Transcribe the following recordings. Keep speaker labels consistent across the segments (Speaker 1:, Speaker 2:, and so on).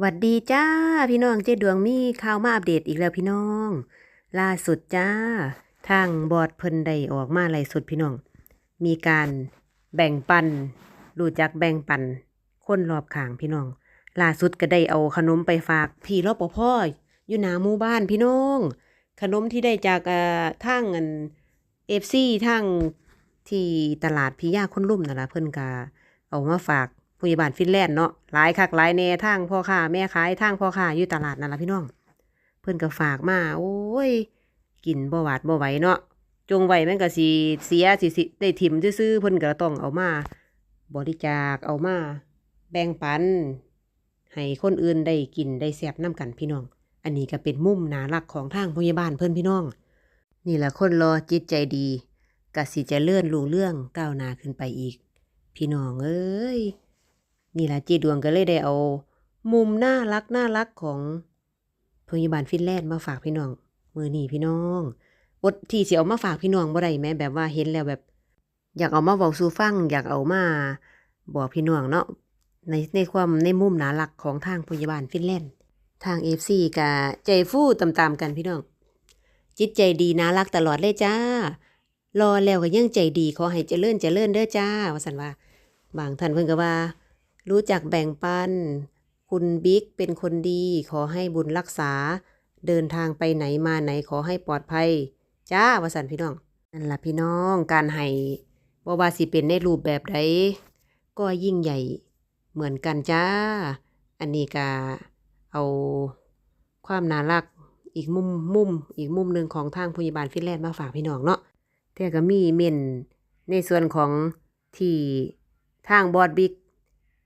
Speaker 1: หวัดดีจ้า พี่น้องเจ๊ดวงมีข่าวมาอัปเดตอีกแล้วพี่น้อง ล่าสุดจ้า ทางบอร์ดเพิ่นได้ออกมาไล่สุดพี่น้อง มีการแบ่งปันรู้จักแบ่งปัน คนรอบข้างพี่น้อง ล่าสุดก็ได้เอาขนมไปฝากพี่รปภอยู่หน้าหมู่บ้านพี่น้อง ขนมที่ได้จากเอ่อทางอันเอฟซีทางที่ตลาดพิยาคนลุ่มนั่นล่ะเพิ่นก็เอามาฝาก ผู้ใหญ่บ้านฟินแลนด์เนาะหลายคักหลายแน่ทางพ่อค้าแม่ขายทางพ่อค้าอยู่ตลาดนั่นล่ะพี่น้อง เพิ่นก็ฝากมาโอ้ย กินบ่หวาดบ่ไหวเนาะจงไว้มันก็สิเสียสิสิได้ถิ่มซื่อๆเพิ่นก็ต้องเอามา บริจาคเอามา แบ่งปัน ให้คนอื่นได้กินได้แซ่บนํกันพี่น้อง อันนี้ก็เป็นมุมนารักของทางพยาบาลเพิ่อนพี่น้อง นี่แหละคนรอจิตใจดีก็สิจะเลื่อนรูเรื่องก้าวหน้าขึ้นไปอีก พี่น้องเอ้ย นี่ล่ะจีดวงก็เลยได้เอา มุมน่ารักน่ารักของพยาบาลฟินแลนด์มาฝากพี่น้องมือนี้พี่น้องอดที่สิเอามาฝากพี่น้องบ่ได้แหม้แบบว่าเห็นแล้วแบบ อยากเอามาเว้าสู่ฟัง อยากเอามาบอกพี่น้องเนาะในในความในมุมน่ารักของทางพยาบาลฟินแลนด์ ทาง FC ก็ใจฟู่ตามๆกันพี่น้อง จิตใจดีน่ารักตลอดเลยจ้า รอแล้วก็ยังใจดีขอให้เจริญเจริญเด้อจ้าว่าสันว่า บางท่านเพิ่นก็ว่า รู้จักแบ่งปัน คุณบิ๊กเป็นคนดี ขอให้บุญรักษา เดินทางไปไหนมาไหนขอให้ปลอดภัย จ้าวสันพี่น้องนั่นล่ะพี่น้องการให้บ่ว่าสิเป็นในรูปแบบใดก็ยิ่งใหญ่เหมือนกันจ้า อันนี้ก็เอาความน่ารักอีกมุมมุมอีกมุมหนึ่งของทางพยาบาลฟินแลนด์มาฝากพี่น้องเนาะแต่ก็มีเม่นในส่วนของที่ทางบอดบิ๊ก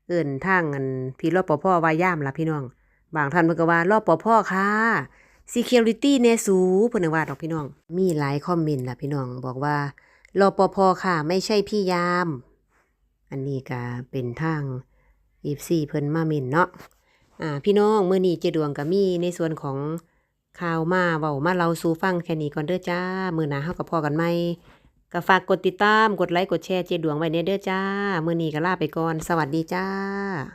Speaker 1: เอิ่นทางอันพี่รอปภวายามล่ะพี่น้อง บางท่านเพิ่นก็ว่ารอปภค่ะ security แน่สูเพิ่นน่ะว่าดอกพี่น้อง มีหลายคอมเมนต์ล่ะพี่น้องบอกว่ารอปภค่ะ ไม่ใช่พี่ยาม อันนี้ก็เป็นทาง FC เพิ่นมาเมนเนาะอ่าพี่น้องมื้อนี้เจดวงก็มีในส่วนของข่าวมาเว้ามาเล่าสู่ฟังแค่นี้ก่อนเด้อจ้า มื้อหน้าเฮาก็พอกันใหม่ ก็ฝากกดติดตาม กดไลค์ กดแชร์เจดวงไว้ในเด้อจ้า มื้อนี้ก็ลาไปก่อน สวัสดีจ้า